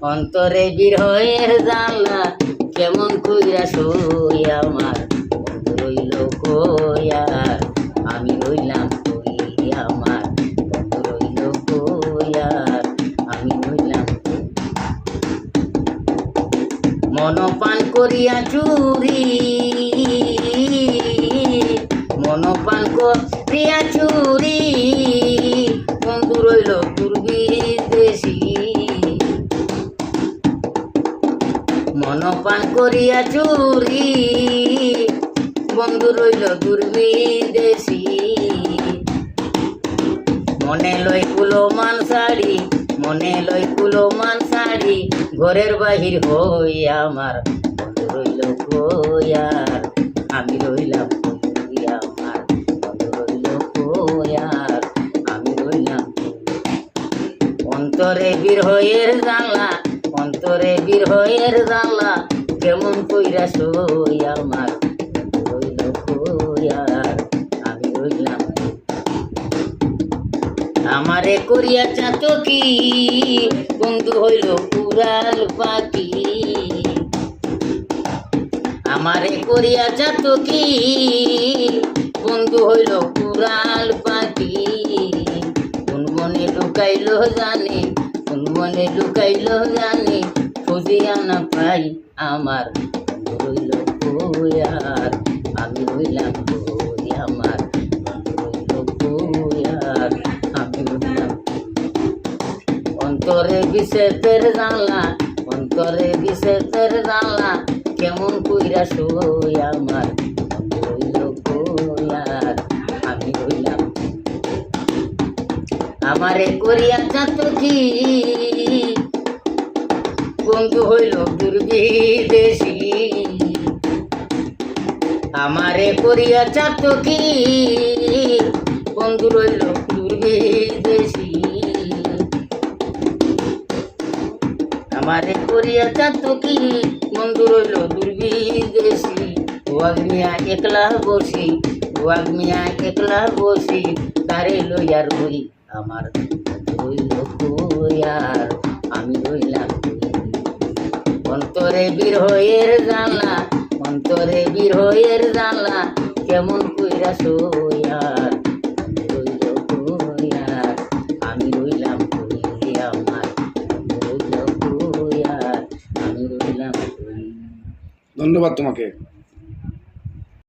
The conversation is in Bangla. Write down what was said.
অন্তরে বিরহের জানলা, কেমন কইরা সই আমার? রইল কইয়ার আমি রইলাম কই আমার? রইল কইয়ার আমি রইলাম। মনপান করিয়া চুরি, মনপান করিয়া চুরি। মনপান করিয়া চুরি। বন্ধু রইল দুর্বিদেশী মনে লই কুলো মান শাড়ি, মনে লই কুলো মান শাড়ি, ঘরের বাহির হই আমার। বন্ধু রইল কয়ার আমি রইলাম আমার? বন্ধু রইল আমি। অন্তরে জানলা অন্তরে বীর হয়ের জানলা কেমন কইরা সই আমার রইল আমি রইলাম। আমারে করিয়া চাতো কি, বন্ধু হইল পুরাল পাখি। আমারে করিয়া চাতো কি, বন্ধু হইল পুরাল পাখি। কোন মনে লুকাইলো জানি মনে লুকাইলো জানি খুঁজিয়া না পাই আমার। হইল কয়ার আমি হইলাম কই আমার। হইল কয়ার আমি হইলাম অন্তরে বিষেতের জানলা, অন্তরে বিষেতের জানলা, কেমন কইরা সই আমার। আমারে করিয়া চাত কি? বন্ধু হইল দুর্বিদেশী। আমারে করিয়া চাত কি? বন্ধু রইল দুর্বিদেশী। আমারে করিয়া চাত কি? বন্ধু রইল দুর্বিদেশী। ওয়াগমিয়া একলা বসি ওয়াগমিয়া একলা বসি, তারে লইয়ার রই আমার রইল কইয়ার আমি রইলাম। অন্তরে বীর হয়ের জানলা, অন্তরে বীর হয়ের জানলা, কেমন কইরা সইয়ার আমি আমি ধন্যবাদ তোমাকে।